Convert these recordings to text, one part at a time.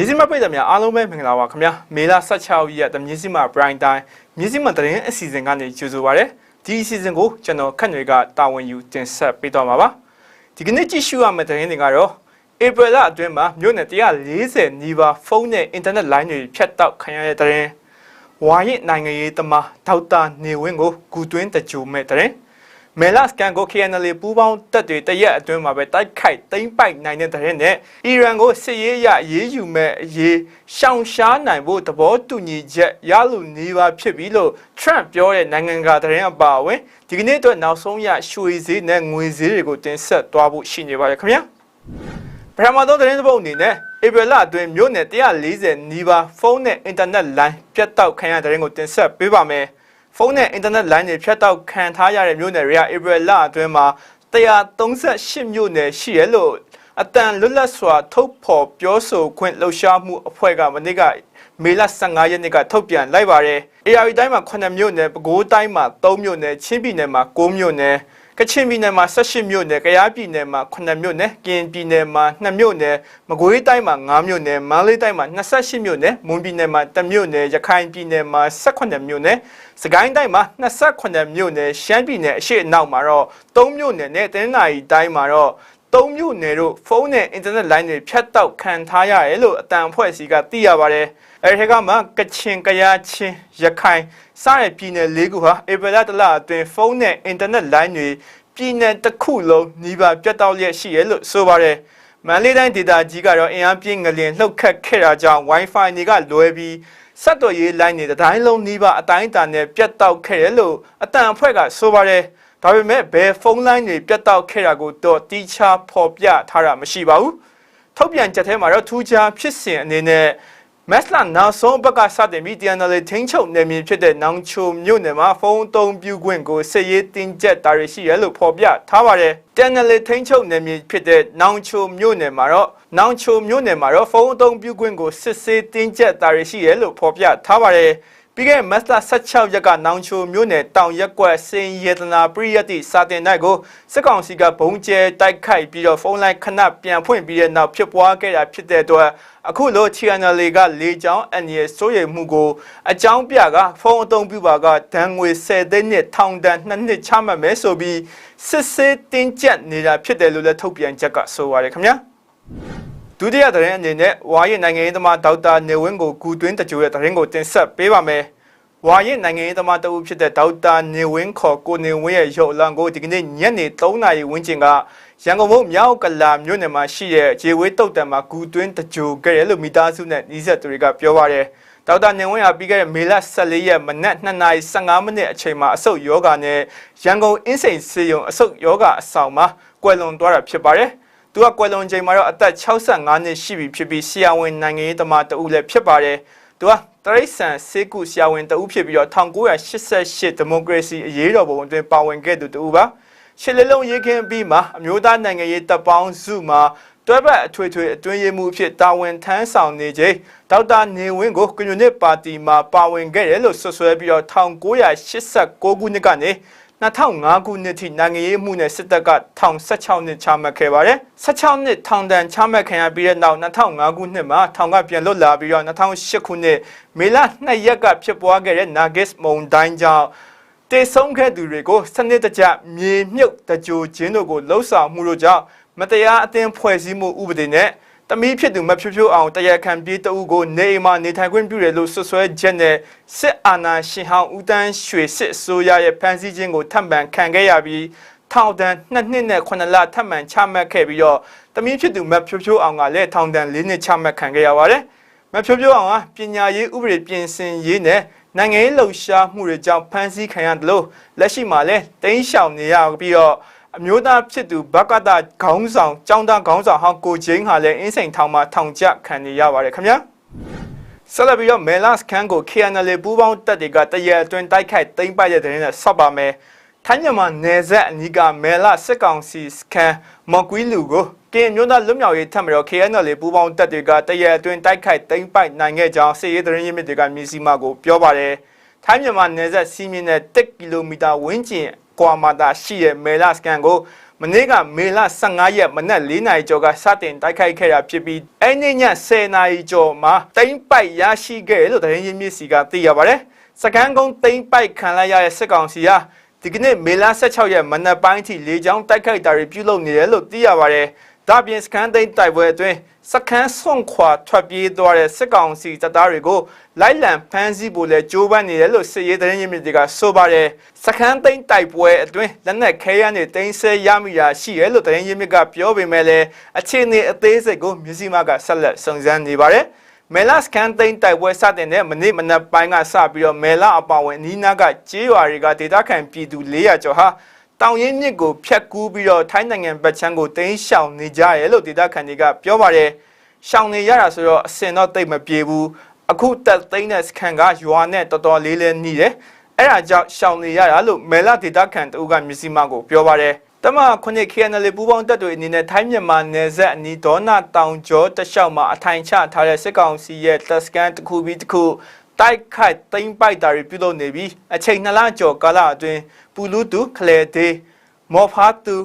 မြစည်းမပိတ်တယ်များအားလုံးပဲမင်္ဂလာပါခင်ဗျာမေလ16ရက်တမြစည်းမ Prime Time မြစည်းမသတင်းအစီအစဉ်ကနေကြိုဆိုပါရစေဒီအစီအစဉ်ကိုကျွန်တော်ခန့်တွေကတာဝန်ယူတင်ဆက်ပေးသွားမှာပါဒီကနေ့ကြည့်ရှုရမယ့်သတင်းတွေကတော့ April လအတွင်းမှာမြို့နယ်140နီးပါးဖုန်းနဲ့အင်တာနက်လိုင်းတွေဖြတ်တောက်ခံရတဲ့သတင်းဝါရင့်နိုင်ငံရေးသမားဒေါက်တာနေဝင်းကိုဂူတွင်းတကြိုမဲ့သတင်း မဲလစကန်ကို KNL ပူးပေါင်းတပ်တွေတရက်အတွင်းမှာပဲတိုက်ခိုက်သိမ်းပိုက်နိုင်တဲ့တဲ့နဲ့အီရန်ကိုစစ်ရေးအရရေးယူမဲ့အရေးရှောင်ရှားနိုင်ဖို့သဘောတူညီချက်ရလို့နေပါဖြစ်ပြီလို့ Trump ပြောတဲ့နိုင်ငံကသတင်းအပါအဝင်ဒီကနေ့အတွက်နောက်ဆုံးရရွှေဈေးနဲ့ငွေဈေးတွေကိုတင်ဆက်သွားဖို့ရှိနေပါတယ်ခင်ဗျာပထမဆုံးသတင်းတစ်ပုဒ်အနေနဲ့ဧပြီလအတွင်းမြို့နယ်140နီးပါးဖုန်းနဲ့အင်တာနက်လိုင်းပြတ်တောက်ခံရတဲ့သတင်းကိုတင်ဆက်ပေးပါမယ် ဖုန်းနဲ့အင်တာနက်လိုင်းတွေဖြတ်တောက်ခံထားရတဲ့မြို့နယ်တွေကဧပြီလအတွင်းမှာ138မြို့နယ်ရှိရလို့အတန်လွတ်လပ်စွာ ထုတ်ဖော်ပြောဆိုခွင့်လှုပ်ရှားမှုအဖွဲ့ကမနေ့ကမေလ15ရက်နေ့ကထုတ်ပြန်လိုက်ပါတယ်။ AR တိုင်းမှာ9မြို့နယ်၊ပဲခူးတိုင်းမှာ3မြို့နယ်၊ချင်းပြည်နယ်မှာ9မြို့နယ် ကချင်ပြည်နယ်မှာ18မြို့နယ်၊ကယားပြည်နယ်မှာ9မြို့နယ်၊ကရင်ပြည်နယ်မှာ2မြို့နယ်၊မကွေးတိုင်းမှာ9မြို့နယ်၊မန္တလေးတိုင်းမှာ28မြို့နယ်၊မွန်ပြည်နယ်မှာ1မြို့နယ်၊ရခိုင်ပြည်နယ်မှာ18မြို့နယ်၊စကိုင်းတိုင်းမှာ28မြို့နယ်၊ရှမ်းပြည်နယ်အရှေ့အနောက်မှာတော့3မြို့နယ်နဲ့တနင်္သာရီတိုင်းမှာတော့ သုံးမြို့နယ်တို့ဖုန်းနဲ့အင်တာနက်လိုင်းတွေဖြတ်တောက်ခံထားရတယ်လို့အတန်အဖွဲ့အစည်းကသိရပါတယ်။အဲဒီကမှကချင်၊ကယားချင်း၊ရခိုင်စတဲ့ပြည်နယ်၄ခုဟာဧပြီလတလအတွင်းဖုန်းနဲ့အင်တာနက်လိုင်းတွေပြည်နယ်တစ်ခုလုံးနှီးပါပြတ်တောက်လျက်ရှိရလို့ဆိုပါတယ်။မန္တလေးတိုင်းဒေသကြီးကတော့အင်အားပြင်းငလျင်လှုပ်ခတ်ခဲ့တာကြောင့် Wi-Fi တွေကလွဲပြီးဆက်သွယ်ရေးလိုင်းတွေတိုင်းလုံးနှီးပါအတိုင်းအတာနဲ့ပြတ်တောက်ခဲ့တယ်လို့အတန်အဖွဲ့ကဆိုပါတယ်။ ဒါပေမဲ့ဘယ်ဖုန်းလိုင်းတွေပြတ်တောက်ခဲ့တာကိုတော့တီးခြားဖော်ပြထားတာမရှိပါဘူးထုတ်ပြန်ချက်ထဲမှာတော့ထူးခြားဖြစ်စဉ်အနေနဲ့မက်စလာနောက်ဆုံးဘက်ကစတင်ပြီး TNL ထိန်းချုပ်နေမည်ဖြစ်တဲ့နောင်ချိုမြို့နယ်မှာဖုန်းအသုံးပြုခွင့်ကိုစစ်ရေးတင်ကြက်တာရရှိရလို့ဖော်ပြထားပါတယ်။ TNL ထိန်းချုပ်နေမည်ဖြစ်တဲ့နောင်ချိုမြို့နယ်မှာတော့နောင်ချိုမြို့နယ်မှာတော့ဖုန်းအသုံးပြုခွင့်ကိုစစ်ဆေးတင်ကြက်တာရရှိရလို့ဖော်ပြထားပါတယ်။ ပြီးခဲ့မတ်လ16ရက်ကနောင်ချိုမြို့နယ်တောင်ရက်ကွက်စင်ယေတနာပရိယတ်တိစာတင်တိုက်ကိုစစ်ကောင်စီကဘုံကျဲတိုက်ခိုက်ပြီးတော့ဖုန်းလိုင်းခဏပြန်ဖွင့်ပြီးတဲ့နောက်ဖြစ်ပွားခဲ့တာဖြစ်တဲ့အတွက်အခုလို channel ကလေချောင်းအန်ရဲ့စိုးရိမ်မှုကိုအကြောင်းပြကဖုန်းအသုံးပြုပါကဒဏ်ငွေ10သိန်းနဲ့ထောင်ဒဏ်2နှစ်ချမှတ်မယ်ဆိုပြီးစစ်ဆေးတင်းကျပ်နေတာဖြစ်တယ်လို့လည်းထုတ်ပြန်ချက်ကဆိုပါရခင်ဗျာ ဒုတိယသတင်းအနေနဲ့ဝါရင်နိုင်ငံရေးသမားဒေါက်တာနေဝင်းကိုဂူတွင်းတကြိုရဲ့သတင်းကိုတင်ဆက်ပေးပါမယ်။ဝါရင်နိုင်ငံရေးသမားတဦးဖြစ်တဲ့ဒေါက်တာနေဝင်းခေါ်ကိုနေဝင်းရဲ့ရုပ်အလောင်းကိုဒီကနေ့ညနေ3နာရီဝန်းကျင်ကရန်ကုန်မြို့မြောက်ကလာမြို့နယ်မှာရှိတဲ့ခြေဝေးတုတ်တံမှာဂူတွင်းတကြိုခဲ့တယ်လို့မိသားစုနဲ့နှီးဆက်သူတွေကပြောပါတယ်။ဒေါက်တာနေဝင်းဟာပြီးခဲ့တဲ့မေလ14ရက်မနက်2:15မိနစ်အချိန်မှာအဆုတ်ယောဂနဲ့ရန်ကုန်အင်းစိန်စေယုံအဆုတ်ယောဂအဆောင်မှာကွယ်လွန်သွားတာဖြစ်ပါတယ်။ သူကကွယ်လွန်ချိန်မှာတော့အသက်65နှစ်ရှိပြီဖြစ်ပြီးဆရာဝန်နိုင်ငံရေးသမားတဦးလည်းဖြစ်ပါတယ်သူကတရိษံစေကုဆရာဝန်တဦးဖြစ်ပြီးတော့1988ဒီမိုကရေစီအရေးတော်ပုံအတွင်းပါဝင်ခဲ့သူတဦးပါရှစ်လလုံးရေးခင်းပြီးမှအမျိုးသားနိုင်ငံရေးတပ်ပေါင်းစုမှာတွဲဘက်အထွေထွေအတွင်းရေးမှူးဖြစ်တာဝန်ထမ်းဆောင်နေချိန်ဒေါက်တာနေဝင်းကိုကွန်မြူနစ်ပါတီမှာပါဝင်ခဲ့တယ်လို့ဆွဆွဲပြီးတော့1989ခုနှစ်ကနေ 2005ခုနှစ်ထိနိုင်ငံရေးမှုနဲ့စစ်တပ်က1016နှစ်ချမှတ်ခဲ့ပါတယ်။16နှစ်ထောင်ဒဏ်ချမှတ်ခံရပြီးတဲ့နောက်2005ခုနှစ်မှာထောင်ကပြန်လွတ်လာပြီးတော့2008ခုနှစ်မေလ2ရက်ကဖြစ်ပွားခဲ့တဲ့ Nagis မုန်တိုင်းကြောင့်တေဆုံးခဲ့သူတွေကိုစနစ်တကျမြေမြုပ်တကြိုခြင်းတို့ကိုလှုပ်ဆောင်မှုတို့ကြောင့်မတရားအသင်းဖွဲ့စည်းမှုဥပဒေနဲ့ တမီးဖြစ်သူမဖြိုးဖြိုးအောင်တရားခံပြေးတအုပ်ကိုနေအိမ်မှာနေထိုင်ခွင့်ပြုတယ်လို့ဆွဆွဲချက်နဲ့စစ်အာဏာရှင်ဟောင်းဦးတန်းရွှေစစ်အစိုးရရဲ့ဖမ်းဆီးခြင်းကိုထပ်မံခံခဲ့ရပြီးထောင်ဒဏ်2နှစ်နဲ့9လထပ်မံချမှတ်ခဲ့ပြီးတော့တမီးဖြစ်သူမဖြိုးဖြိုးအောင်ကလည်းထောင်ဒဏ်4နှစ်ချမှတ်ခံခဲ့ရပါတယ်မဖြိုးဖြိုးအောင်ကပညာရေးဥပဒေပြင်ဆင်ရေးနဲ့နိုင်ငံရေးလှုပ်ရှားမှုတွေကြောင့်ဖမ်းဆီးခံရတယ်လို့လက်ရှိမှာလည်းတင်းရှောင်နေရပြီးတော့ အမျိုးသားဖြစ်သူဘကတခေါင်းဆောင်ចောင်းသားခေါင်းဆောင်ဟောင်းကိုချင်းဟာလည်းအင်းစိန်ထောင်မှာထောင်ကျခံနေရပါတယ်ခင်ဗျာဆက်လက်ပြီးတော့မဲလတ်ခန်ကို KNL ပူးပေါင်းတပ်တွေကတရက်အတွင်းတိုက်ခိုက်သိမ်းပိုက်တဲ့တဲ့နဲ့ဆက်ပါမယ်ထိုင်းမြန်မာနယ်စပ်အနီးကမဲလစစ်ကောင်စီစခန်းမကွီးလူကိုကင်မျိုးသားလွတ်မြောက်ရေးထပ်မတော် KNL ပူးပေါင်းတပ်တွေကတရက်အတွင်းတိုက်ခိုက်သိမ်းပိုက်နိုင်ခဲ့ကြောင်းစစ်ရေးသတင်းရင်းမြစ်တွေကမြစီမာကိုပြောပါတယ်ထိုင်းမြန်မာနယ်စပ်စီးမြင့်တဲ့1ကီလိုမီတာဝန်းကျင် ကွာမာတာရှိတဲ့မဲလာစကန်ကိုမနေ့ကမေလ15ရက်မနက်4နာရီကျော်ကစတင်တိုက်ခိုက်ခဲ့တာဖြစ်ပြီးအဲ့နေ့ည10နာရီကျော်မှာတိမ့်ပိုက်ရရှိခဲ့လို့သတင်းရင်းမြစ်စီကသိရပါတယ်။စကန်းကုန်းတိမ့်ပိုက်ခံလိုက်ရတဲ့စစ်ကောင်စီဟာဒီကနေ့မေလ16ရက်မနက်ပိုင်းထိလေကြောင်းတိုက်ခိုက်တာတွေပြုလုပ်နေတယ်လို့သိရပါတယ်။ ဒါပြင်စကန်သိန်းတိုက်ပွဲအတွင်းစခန်းဆွန့်ခွာထွက်ပြေးသွားတဲ့စစ်ကောင်စီတပ်သားတွေကိုလိုက်လံဖမ်းဆီးဖို့လဲကြိုးပမ်းနေတယ်လို့စစ်ရေးသတင်းရင်းမြစ်တွေကဆိုပါတယ်စခန်းသိန်းတိုက်ပွဲအတွင်းလက်နက်ခဲယမ်းတွေတင်းဆဲရမိတာရှိတယ်လို့သတင်းရင်းမြစ်ကပြောပေမဲ့လည်းအခြေအနေအသေးစိတ်ကိုမြစည်းမကဆက်လက်စုံစမ်းနေပါတယ်မဲလာစကန်သိန်းတိုက်ပွဲစတင်တဲ့မနေ့မနက်ပိုင်းကစပြီးတော့မဲလာအပါဝင်နီးနားကကြေးရွာတွေကဒေသခံပြည်သူ400ကျော်ဟာ တောင်ရင်မြစ်ကိုဖျက်ကူးပြီးတော့ထိုင်းနိုင်ငံဘက်ချမ်းကိုတင်းရှောင်နေကြရဲလို့ဒေသခံတွေကပြောပါတယ်ရှောင်နေရတာဆိုတော့အစင်တော့တိတ်မပြေဘူးအခုတက်သိန်းတဲ့စကန်ကရွာနဲ့တော်တော်လေးလေးနှီးတယ်အဲ့ဒါကြောင့်ရှောင်နေရတာလို့မဲလာဒေသခံတူကမြစီမကိုပြောပါတယ်တမခုနှစ် KNL ပူပေါင်းတပ်တွေအနေနဲ့ထိုင်းမြန်မာနယ်စပ်အနီးဒေါနာတောင်ကျော်တလျှောက်မှာအထိုင်ချထားတဲ့စစ်ကောင်စီရဲ့တပ်စကန်တစ်ခုပြီးတစ်ခု တိုက်ခိုက်သိမ်းပိုက်တာတွေပြုလုပ်နေပြီးအချိန်နှစ်လကျော်ကာလအတွင်းပူလူတူခလေသေးမော်ဖာတူ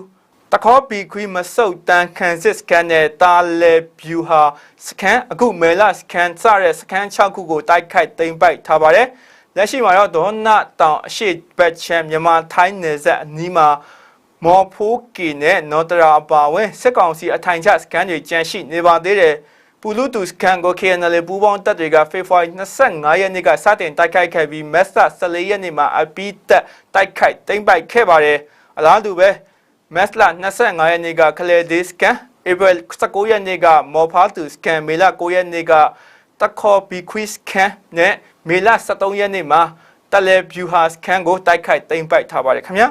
တခေါပီခွီမဆုတ်တန်ခန်စစ်စကန်နဲ့တာလေဗျူဟာစကန်အခုမဲလာစကန်စတဲ့စကန်6ခုကိုတိုက်ခိုက်သိမ်းပိုက်ထားပါတယ်လက်ရှိမှာတော့ဒေါနာတောင်အရှိတ်ဘက်ချန်မြန်မာထိုင်းနယ်စပ်အနီးမှာမော်ဖိုးကီနဲ့နော်တရာအပါဝင်စစ်ကောင်စီအထိုင်ချစကန်တွေကြန့်ရှိနေပါသေးတယ် ပူလူတူစကန်ကို KNL ပူပေါင်းတပ်တွေကဖေဖော်ဝါရီ25ရက်နေ့ကစတင်တိုက်ခိုက်ခဲ့ပြီးမက်စ14ရက်နေ့မှာအပီးတက်တိုက်ခိုက်သိမ်းပိုက်ခဲ့ပါတယ်အလားတူပဲမက်စလာ25ရက်နေ့ကခလေဒေးစကန်ဧပြီ19ရက်နေ့ကမော်ဖာတူစကန်မေလ9ရက်နေ့ကတခေါ်ဘီခွီစကန်နဲ့မေလ23ရက်နေ့မှာတလဲဗျူဟာစကန်ကိုတိုက်ခိုက်သိမ်းပိုက်ထားပါတယ်ခင်ဗျာ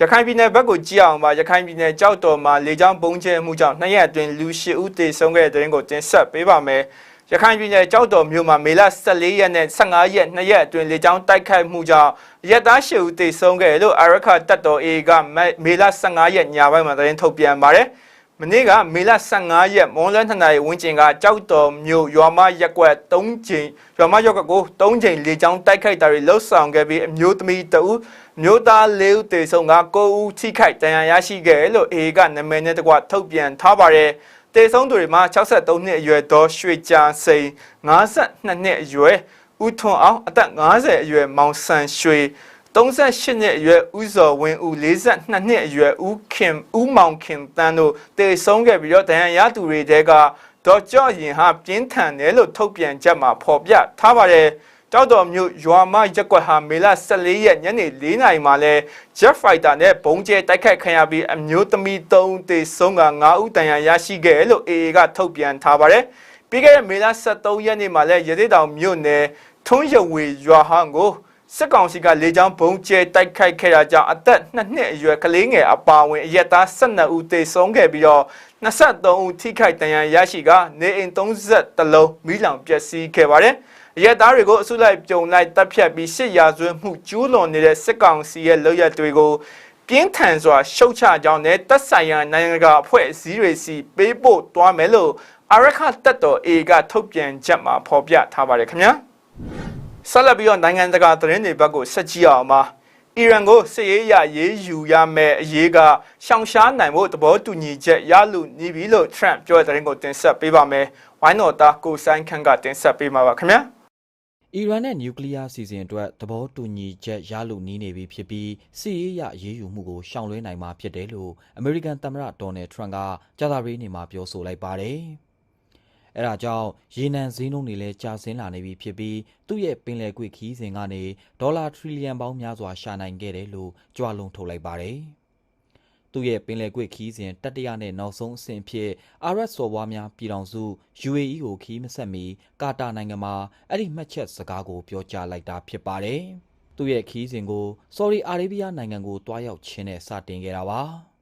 ရခိုင်ပြည်နယ်ဘက်ကိုကြည့်အောင်ပါရခိုင်ပြည်နယ်ကြောက်တော်မှာလေကြောင်းပုံကျဲမှုကြောင့်နှစ်ရက်အတွင်းလူ၈ဦးသေဆုံးခဲ့တဲ့တဲ့ရင်ကိုတင်ဆက်ပေးပါမယ်ရခိုင်ပြည်နယ်ကြောက်တော်မြို့မှာမေလ14ရက်နဲ့15ရက်နှစ်ရက်အတွင်းလေကြောင်းတိုက်ခိုက်မှုကြောင့်ရက်သား၈ဦးသေဆုံးခဲ့တယ်လို့အာရခတပ်တော် A ကမေလ15ရက်ညပိုင်းမှာသတင်းထုတ်ပြန်ပါတယ် မနေ့ကမေလ15ရက်မွန်လွဲ2နာရီဝန်းကျင်ကကြောက်တော်မြို့ရွာမရက်ကွက်3ချိန်ရွာမရက်ကွက်ကို3ချိန်လေကြောင်းတိုက်ခိုက်တာတွေလှုပ်ဆောင်ခဲ့ပြီးအမျိုးသမီးတဦးမျိုးသား၄ဦးသေဆုံးက9ဦးထိခိုက်ဒဏ်ရာရရှိခဲ့တယ်လို့ A ကနာမည်နဲ့တကွထုတ်ပြန်ထားပါတယ်တေဆုံးသူတွေမှာ63နှစ်အရွယ်ဒေါ်ရွှေကြာစိန်52နှစ်အရွယ်ဦးထွန်းအောင်အသက်50အရွယ်မောင်ဆန်ရွှေ 38နှစ်အရွယ်ဦးစော်ဝင်းဦး42နှစ်အရွယ်ဦးခင်ဦးမောင်ခင်တန်းတို့တေဆုံးခဲ့ပြီးတော့ဒဏ်ရာရသူတွေတဲကဒေါ်ကြော့ရင်ဟာပြင်းထန်တယ်လို့ထုတ်ပြန်ချက်မှာဖော်ပြထားပါတယ်တောက်တော်မြို့ရွာမရက်ကွက်ဟာမေလ14ရက်ညနေ4နာရီမှာလဲ Jet Fighter နဲ့ဘုံကျဲတိုက်ခိုက်ခံရပြီးအမျိုးသမီး3ဦးသေဆုံးက9ဦးတန်ရာရရှိခဲ့လို့ AA ကထုတ်ပြန်ထားပါတယ်။ပြီးခဲ့တဲ့မေလ23ရက်နေ့မှာလဲရသေးတောင်မြို့နယ်ထွန်းရဝေရွာဟန်ကို စစ်ကောင်စီကလေကြောင်းဘုံကျဲတိုက်ခိုက်ခဲ့တာကြောင့်အသက်2နှစ်အရွယ်ကလေးငယ်အပါအဝင်အရက်သား12ဦးသေဆုံးခဲ့ပြီးတော့23ဦးထိခိုက်ဒဏ်ရာရရှိကနေအိမ်30လုံးမိလောင်ပျက်စီးခဲ့ပါတယ်။ရဲသားတွေကိုအစုလိုက်ပြုံလိုက်တပ်ဖြတ်ပြီးစစ်ရာဇဝတ်မှုကျူးလွန်နေတဲ့စစ်ကောင်စီရဲ့လုပ်ရက်တွေကိုပြင်းထန်စွာရှုတ်ချကြောင်းနဲ့တပ်ဆိုင်ရာနိုင်ငံတကာအဖွဲ့အစည်းတွေစီပေးပို့သွားမယ်လို့အာရခတပ်တော် A ကထုတ်ပြန်ချက်မှာဖော်ပြထားပါတယ်ခင်ဗျာ ဆက်လက်ပြီးတော့နိုင်ငံတကာသတင်းတွေဘက်ကိုဆက်ကြည့်အောင်ပါအီရန်ကိုစစ်ရေးရရေးယူရမယ်အရေးကရှောင်ရှားနိုင်ဖို့သဘောတူညီချက်ရလို့နေပြီလို့ Trump ပြောတဲ့သတင်းကိုတင်ဆက်ပေးပါမယ်။ဝိုင်းတော်သားကိုဆိုင်ခန့်ကတင်ဆက်ပေးမှာပါခင်ဗျာ။အီရန်နဲ့နျူကလ িয়ার စီစဉ်အတွက်သဘောတူညီချက်ရလို့နီးနေပြီဖြစ်ပြီးစစ်ရေးရရေးယူမှုကိုရှောင်လွှဲနိုင်မှာဖြစ်တယ်လို့အမေရိကန်သမ္မတဒေါ်နယ်ထရန့်ကကြာသပတေးနေ့မှာပြောဆိုလိုက်ပါတယ်။ အဲဒါကြောင့်ရေနံဈေးနှုန်းတွေလည်းကျဆင်းလာနေပြီဖြစ်ပြီးသူ့ရဲ့ပင်လယ်ကွေ့ခီးစဉ်ကနေဒေါ်လာထရီလီယံပေါင်းများစွာရှာနိုင်ခဲ့တယ်လို့ကြွားလုံးထုတ်လိုက်ပါတယ်။သူ့ရဲ့ပင်လယ်ကွေ့ခီးစဉ်တတိယနဲ့နောက်ဆုံးအဆင့်ဖြစ်အာရတ်စော်ဘွားများပြည်ထောင်စု UAE ကိုခီးမဆက်မီကာတာနိုင်ငံမှာအဲ့ဒီမှတ်ချက်စကားကိုပြောကြားလိုက်တာဖြစ်ပါတယ်။သူ့ရဲ့ခီးစဉ်ကိုဆော်ဒီအာရေးဗီးယားနိုင်ငံကိုတွားရောက်ခြင်းနဲ့စတင်ခဲ့တာပါ။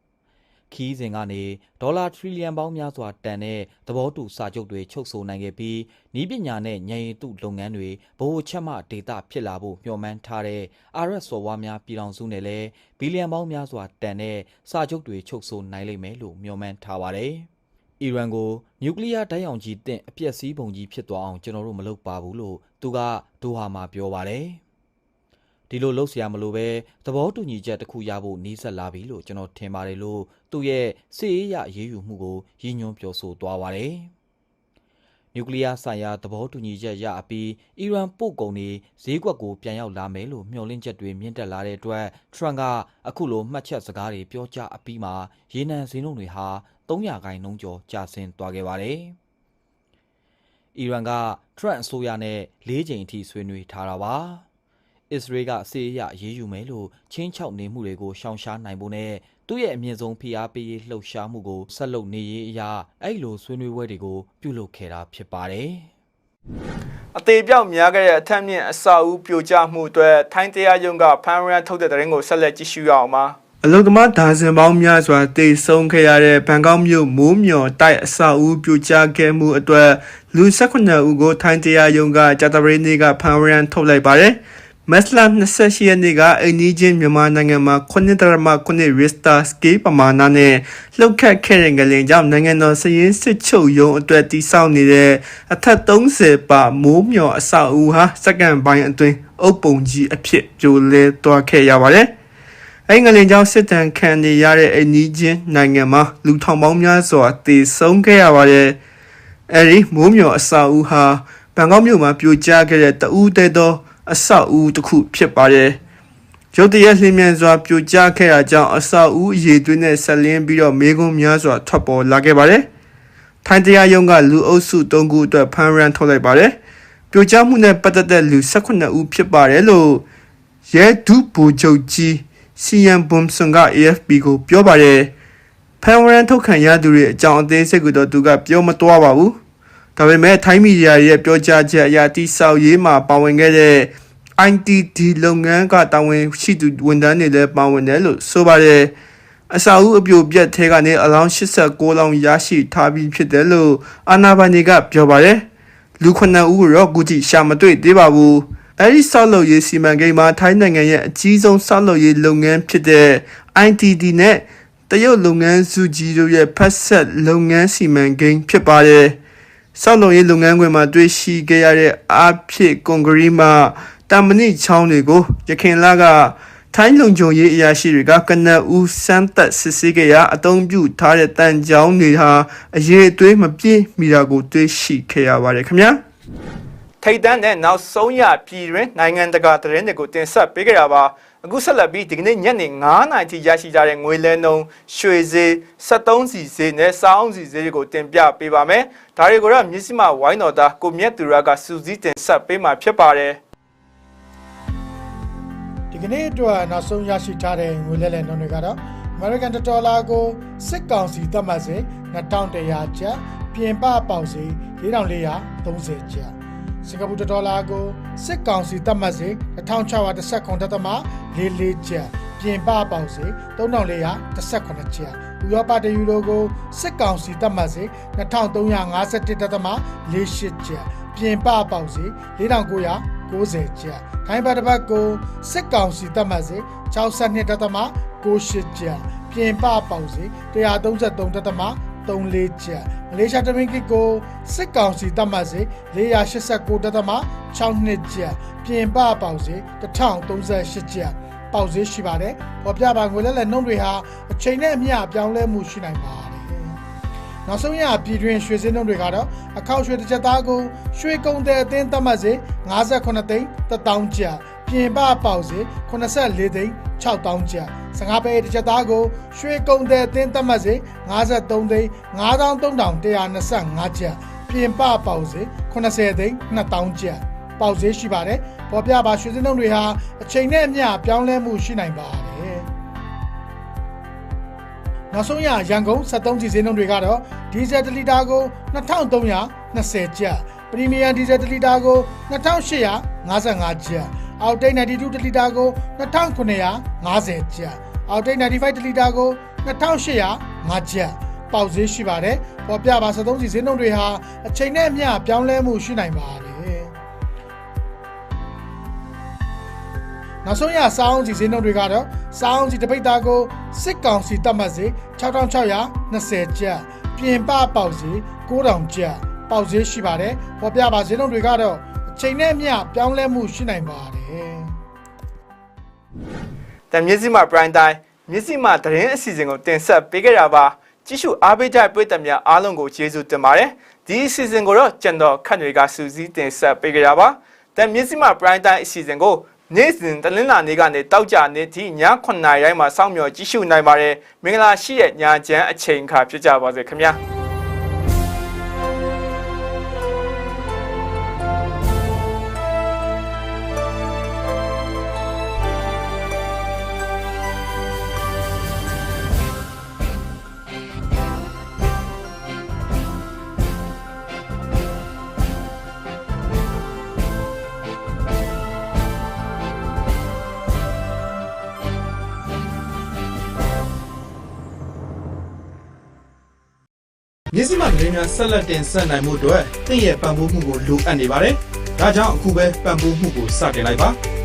ခီးစဉ်ကနေဒေါ်လာထရီလီယံပေါင်းများစွာတန်တဲ့သဘောတူစာချုပ်တွေချုပ်ဆိုနိုင်ခဲ့ပြီးဤပညာနဲ့ဉာဏ်ရည်တုလုပ်ငန်းတွေဗဟိုချက်မှဒေတာဖြစ်လာဖို့မျှော်မှန်းထားတဲ့အာရက်စော်ဝါများပြည်ထောင်စုနဲ့လည်းဘီလီယံပေါင်းများစွာတန်တဲ့စာချုပ်တွေချုပ်ဆိုနိုင်လိမ့်မယ်လို့မျှော်မှန်းထားပါတယ်။အီရန်ကိုနျူကလ িয়ার ဓာတ်ရောင်ကြီးတင့်အပြက်စီးပုံကြီးဖြစ်သွားအောင်ကျွန်တော်တို့မလုပ်ပါဘူးလို့သူကဒိုဟာမှာပြောပါတယ်။ ဒီလိုလှုပ်ရှားမလို့ပဲသဘောတူညီချက်တစ်ခုရဖို့နှီးဆက်လာပြီလို့ကျွန်တော်ထင်ပါတယ်လို့သူ့ရဲ့စစ်အေးရရေးယူမှုကိုရည်ညွှန်းပြောဆိုသွားပါတယ်။နျူကလ িয়ার ဆိုင်ရာသဘောတူညီချက်ရအပြီးအီရန်ပို့ကုန်တွေဈေးကွက်ကိုပြန်ရောက်လာမယ်လို့မျှော်လင့်ချက်တွေမြင့်တက်လာတဲ့အတွက်ထရမ်ကအခုလိုမှတ်ချက်စကားတွေပြောကြားအပြီးမှာရေနံဈေးနှုန်းတွေဟာ300ခိုင်နှုန်းကျော်ကျဆင်းသွားခဲ့ပါတယ်။အီရန်ကထရမ်အစိုးရနဲ့၄ချိန်အထိဆွေးနွေးထားတာပါ။ အစ္စရေးကစီးရရေးယူမယ်လို့ချင်းချောက်နေမှုတွေကိုရှောင်ရှားနိုင်ဖို့နဲ့သူ့ရဲ့အမြင့်ဆုံးဖိအားပေးရေးလှုပ်ရှားမှုကိုဆက်လုပ်နေရေးအရာအဲ့လိုဆွေးနွေးပွဲတွေကိုပြုလုပ်ခဲ့တာဖြစ်ပါတယ်။အသေးပြောက်များခဲ့တဲ့အထက်မြင့်အစာအုပ်ပြိုကျမှုအတွက်ထိုင်းတရားရုံးကဖမ်းရန်ထုတ်တဲ့တဲ့ရင်ကိုဆက်လက်ကြည့်ရှုရအောင်ပါအလုံသမားဒါဇင်ပေါင်းများစွာတေဆုံးခဲ့ရတဲ့ဘန်ကောက်မြို့မိုးမျော်တိုက်အစာအုပ်ပြိုကျခဲ့မှုအတွက်လူ18ဦးကိုထိုင်းတရားရုံးကကြာသပတေးနေ့ကဖမ်းရန်ထုတ်လိုက်ပါတယ် မက်စလာ28ရက်နေ့ကအိန္ဒိချင်းမြန်မာနိုင်ငံမှာ9.9 Richter scale ပမာဏနဲ့လှုပ်ခတ်ခဲ့တဲ့ငလင်ကြောင့်နိုင်ငံတော်စည်ရင်းစစ်ချုပ်ရုံးအတွက်တိစောက်နေတဲ့အထက်30ပါမိုးမျော်အဆောက်အဦဟာစက္ကန့်ပိုင်းအတွင်းအုပ်ပုံကြီးအဖြစ်ပြိုလဲသွားခဲ့ရပါတယ်။အဲ့ငလင်ကြောင့်စစ်တမ်းခံနေရတဲ့အိန္ဒိချင်းနိုင်ငံမှာလူထောင်ပေါင်းများစွာတည်ဆုံးခဲ့ရပါတယ်။အဲ့ဒီမိုးမျော်အဆောက်အဦဟာဘန်ကောက်မြို့မှာပြိုကျခဲ့တဲ့တဦးတည်းသော အဆောက်အဦတစ်ခုဖြစ်ပါတယ်။ရုတ်တရက်လျင်မြန်စွာပြိုကျခဲ့တာကြောင့်အဆောက်အဦအရေးသွင်းနဲ့ဆက်လင်းပြီးတော့မေကွန်းများစွာထွက်ပေါ်လာခဲ့ပါတယ်။ထိုင်းတရားရုံးကလူအုပ်စု၃ခုအတွက်ဖမ်းရန်ထုတ်လိုက်ပါတယ်။ပြိုကျမှုနဲ့ပတ်သက်တဲ့လူ18ဦးဖြစ်ပါတယ်လို့ရဲဒုဗိုလ်ချုပ်ကြီးစီယန်ဘွန်ဆွန်က AFP ကိုပြောပါတယ်။ဖမ်းရန်ထုတ်ခံရသူတွေအကြောင်းအသေးစိတ်ကိုတော့သူကပြောမသွားပါဘူး။ ဒါပေမဲ့ထိုင်းမီဒီယာရဲ့ပြောကြားချက်အရတိဆောက်ရေးမှာပါဝင်ခဲ့တဲ့ ITD လုပ်ငန်းကတာဝန်ရှိသူဝန်ထမ်းတွေလည်းပါဝင်တယ်လို့ဆိုပါတယ်။အစာအုပ်အပြိုပြက်ထဲကနေအလောင်း89လောင်းရရှိထားပြီးဖြစ်တယ်လို့အာနာဘန်တွေကပြောပါတယ်။လူ9ဦးကိုတော့အခုထိရှာမတွေ့သေးပါဘူး။အဲဒီဆောက်လုပ်ရေးစီမံကိန်းမှာထိုင်းနိုင်ငံရဲ့အကြီးဆုံးဆောက်လုပ်ရေးလုပ်ငန်းဖြစ်တဲ့ ITD နဲ့တရုတ်လုပ်ငန်းစုကြီးတို့ရဲ့ဖက်ဆက်လုပ်ငန်းစီမံကိန်းဖြစ်ပါတယ်။ ဆောက်လုပ်ရေးလုပ်ငန်းခွင်မှာတွေ့ရှိခဲ့ရတဲ့အားဖြစ်ကွန်ကရစ်မှတမ္မနိချောင်းတွေကိုရခင်လကထိုင်းလုံခြုံရေးအရာရှိတွေကကနဦးစမ်းသက်စစ်ဆေးကြရာအသုံးပြုထားတဲ့တန်ကြောင်းတွေဟာအရေးအသွေးမပြည့်မီတာကိုတွေ့ရှိခဲ့ရပါတယ်ခင်ဗျာထိတ်တန်းတဲ့နောက်ဆုံးရပြည်တွင်နိုင်ငံတကာသတင်းတွေကိုတင်ဆက်ပေးကြတာပါ အခုဆက်လက်ပြီးဒီကနေ့ညနေ9:00နာရီထိရရှိကြတဲ့ငွေလဲနှုန်းရွှေဈေး73စီဈေးနဲ့စောင်းစီဈေးတွေကိုတင်ပြပေးပါမယ်ဒါတွေကိုတော့မြစ်စမဝိုင်းတော်သားကိုမြတ်သူရကစူးစီးတင်ဆက်ပေးမှာဖြစ်ပါတယ်ဒီကနေ့အတွက်နောက်ဆုံးရရှိထားတဲ့ငွေလဲလှယ်နှုန်းတွေကတော့ American Dollar ကိုစစ်ကောင်စီသတ်မှတ်စေ2100ကျပ်ပြင်ပပေါက်စေ4430ကျပ် စင်ကာပူဒေါ်လာကိုစစ်ကောင်စီသတ်မှတ်စေ1619.44ကျပ်ပြင်ပပေါက်စေ3418ကျပ်ဥရောပတယူရိုကိုစစ်ကောင်စီသတ်မှတ်စေ2351.48ကျပ်ပြင်ပပေါက်စေ4990ကျပ်ထိုင်းဘတ်တစ်ပတ်ကိုစစ်ကောင်စီသတ်မှတ်စေ62.68ကျပ်ပြင်ပပေါက်စေ 133.34ကျပ်မလေးရှားတမင်ကစ်ကိုစစ်ကောင်စီသတ်မှတ်စေ489.62ကျပ်ပြင်ပပေါက်စေ1038ကျပ်ပေါက်စေရှိပါတယ်ပေါ်ပြပါငွေလဲလဲနှုန်းတွေဟာအချိန်နဲ့အမျှပြောင်းလဲမှုရှိနိုင်ပါတယ်နောက်ဆုံးရပြည်တွင်းရွှေစင်းနှုန်းတွေကတော့အခောက်ရွှေတစ်ချက်သားကိုရွှေကုံတဲ့အသင်းသတ်မှတ်စေ58သိန်း1000ကျပ်ပြင်ပပေါက်စေ84သိန်း6000ကျပ် 15ပဲတစ်ချက်သားကိုရွှေကုံတဲ့အသင်းသတ်မှတ်စေ53သိန်း9325ကျပ်ပြင်ပပေါက်စေ80သိန်း2000ကျပ်ပေါက်ဈေးရှိပါတယ်ပေါ်ပြပါရွှေစင်းနှုန်းတွေဟာအချိန်နဲ့အမျှပြောင်းလဲမှုရှိနိုင်ပါတယ်နောက်ဆုံးရရန်ကုန်73စီဈေးနှုန်းတွေကတော့ဒီဇယ်1လီတာကို2320ကျပ်ပရီမီယံဒီဇယ်1လီတာကို2855ကျပ်အောက်တိတ်92တလီတာကို2950ကျပ် အောက်တိတ်95တလီတာကို2805ကျပ်ပေါက်ဈေးရှိပါတယ်ပေါ်ပြပါ73စီဈေးနှုန်းတွေဟာအချိန်နဲ့အမျှပြောင်းလဲမှုရှိနိုင်ပါတယ်နောက်ဆုံးရစောင်းစီဈေးနှုန်းတွေကတော့စောင်းစီတပိတ်သားကိုစစ်ကောင်စီတတ်မှတ်စေ6620ကျပ်ပြင်ပပေါက်စေ9000ကျပ်ပေါက်ဈေးရှိပါတယ်ပေါ်ပြပါဈေးနှုန်းတွေကတော့အချိန်နဲ့အမျှပြောင်းလဲမှုရှိနိုင်ပါတယ် တမျက်စိမှ prime time မျက်စိမှသတင်းအစီအစဉ်ကိုတင်ဆက်ပေးခဲ့တာပါကြည့်ရှုအားပေးကြတဲ့ပရိသတ်များအားလုံးကိုကျေးဇူးတင်ပါတယ်ဒီအစီအစဉ်ကိုတော့ကျွန်တော်ခန့်တွေကစူးစီးတင်ဆက်ပေးခဲ့တာပါတမျက်စိမှ prime time အစီအစဉ်ကိုနေ့စဉ်တလင်းလာနေ့ကနေတောက်ကြနေ့ထိည9:00နာရီတိုင်းမှာစောင့်မျှော်ကြည့်ရှုနိုင်ပါတယ်မင်္ဂလာရှိတဲ့ညချမ်းအချိန်အခါဖြစ်ကြပါစေခင်ဗျာ မြစ်စီမသတင်းများဆက်လက်တင်ဆက်နိုင်မှုအတွက်သင်ရဲ့ပံ့ပိုးမှုကိုလိုအပ်နေပါတယ်။ဒါကြောင့်အခုပဲပံ့ပိုးမှုကိုစတင်လိုက်ပါ။